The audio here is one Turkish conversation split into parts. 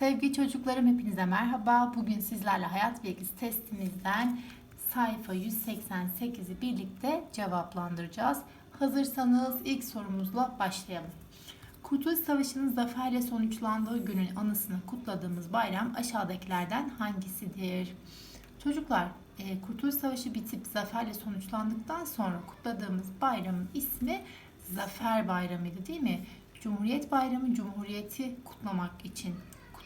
Sevgili çocuklarım hepinize merhaba. Bugün sizlerle hayat bilgisi testimizden sayfa 188'i birlikte cevaplandıracağız. Hazırsanız ilk sorumuzla başlayalım. Kurtuluş Savaşı'nın zaferle sonuçlandığı günün anısını kutladığımız bayram aşağıdakilerden hangisidir? Çocuklar, e, Kurtuluş Savaşı bitip zaferle sonuçlandıktan sonra kutladığımız bayramın ismi Zafer Bayramı'ydı değil mi? Cumhuriyet Bayramı, Cumhuriyeti kutlamak için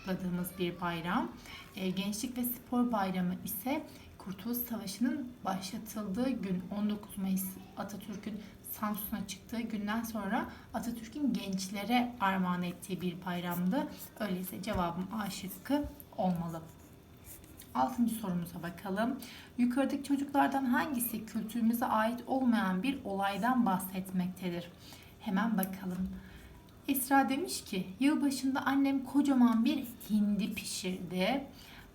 kutladığımız bir bayram. E, Gençlik ve Spor Bayramı ise Kurtuluş Savaşı'nın başlatıldığı gün 19 Mayıs Atatürk'ün Samsun'a çıktığı günden sonra Atatürk'ün gençlere armağan ettiği bir bayramdı. Öyleyse cevabım A şıkkı olmalı. Altıncı sorumuza bakalım. Yukarıdaki çocuklardan hangisi kültürümüze ait olmayan bir olaydan bahsetmektedir? Hemen bakalım. Esra demiş ki yılbaşında annem kocaman bir hindi pişirdi.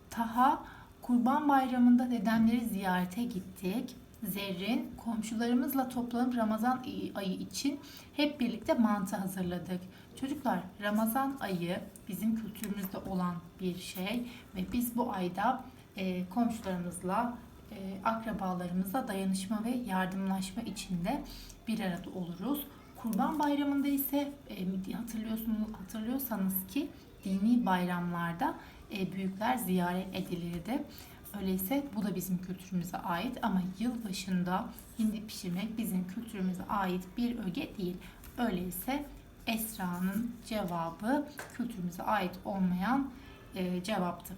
Taha kurban bayramında dedemleri ziyarete gittik. Zerrin komşularımızla toplanıp Ramazan ayı için hep birlikte mantı hazırladık. Çocuklar Ramazan ayı bizim kültürümüzde olan bir şey ve biz bu ayda e, komşularımızla e, akrabalarımızla dayanışma ve yardımlaşma içinde bir arada oluruz. Kurban Bayramı'nda ise e, hatırlıyorsunuz hatırlıyorsanız ki dini bayramlarda e, büyükler ziyaret edilirdi. Öyleyse bu da bizim kültürümüze ait ama yılbaşında hindi pişirmek bizim kültürümüze ait bir öge değil. Öyleyse Esra'nın cevabı kültürümüze ait olmayan e, cevaptı.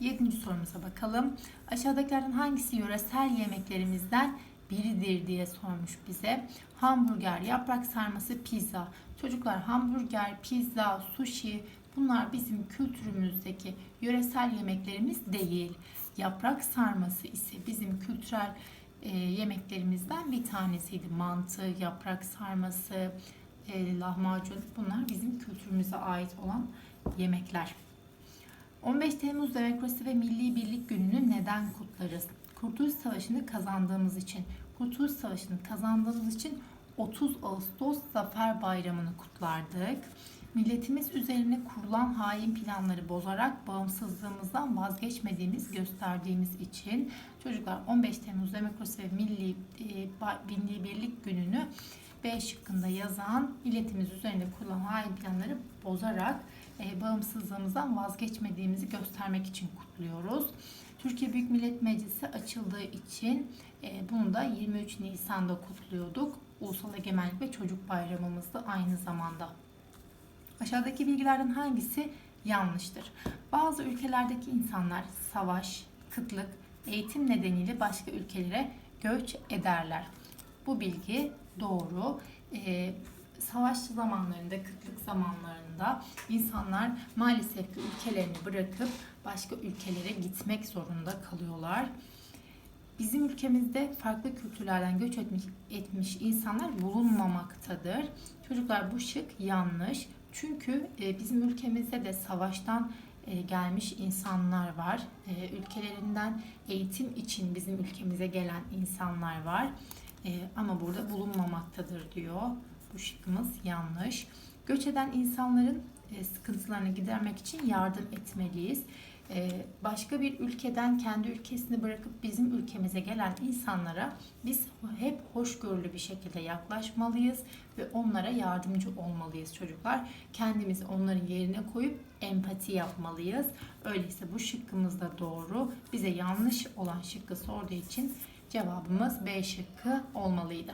Yedinci sorumuza bakalım. Aşağıdakilerden hangisi yöresel yemeklerimizden biridir diye sormuş bize. Hamburger, yaprak sarması, pizza. Çocuklar hamburger, pizza, sushi bunlar bizim kültürümüzdeki yöresel yemeklerimiz değil. Yaprak sarması ise bizim kültürel e, yemeklerimizden bir tanesiydi. Mantı, yaprak sarması, e, lahmacun bunlar bizim kültürümüze ait olan yemekler. 15 Temmuz Demokrasi ve Milli Birlik Günü'nü neden kutlarız? Kurtuluş Savaşı'nı kazandığımız için. Kurtuluş Savaşı'nı kazandığımız için 30 Ağustos Zafer Bayramı'nı kutlardık. Milletimiz üzerine kurulan hain planları bozarak bağımsızlığımızdan vazgeçmediğimiz gösterdiğimiz için çocuklar 15 Temmuz Demokrasi ve Milli, e, Milli Birlik Günü'nü B şıkkında yazan milletimiz üzerinde kurulan hain planları bozarak e, bağımsızlığımızdan vazgeçmediğimizi göstermek için kutluyoruz. Türkiye Büyük Millet Meclisi açıldığı için e, bunu da 23 Nisan'da kutluyorduk. Ulusal Egemenlik ve Çocuk Bayramımızdı aynı zamanda. Aşağıdaki bilgilerden hangisi yanlıştır? Bazı ülkelerdeki insanlar savaş, kıtlık, eğitim nedeniyle başka ülkelere göç ederler. Bu bilgi doğru. Ee, savaş zamanlarında, kıtlık zamanlarında insanlar maalesef ki ülkelerini bırakıp başka ülkelere gitmek zorunda kalıyorlar. Bizim ülkemizde farklı kültürlerden göç etmiş, etmiş insanlar bulunmamaktadır. Çocuklar bu şık yanlış. Çünkü e, bizim ülkemizde de savaştan e, gelmiş insanlar var. E, ülkelerinden eğitim için bizim ülkemize gelen insanlar var. Ama burada bulunmamaktadır diyor. Bu şıkkımız yanlış. Göç eden insanların sıkıntılarını gidermek için yardım etmeliyiz. Başka bir ülkeden kendi ülkesini bırakıp bizim ülkemize gelen insanlara biz hep hoşgörülü bir şekilde yaklaşmalıyız ve onlara yardımcı olmalıyız çocuklar. Kendimizi onların yerine koyup empati yapmalıyız. Öyleyse bu şıkkımız da doğru. Bize yanlış olan şıkkı sorduğu için cevabımız B şıkkı olmalıydı.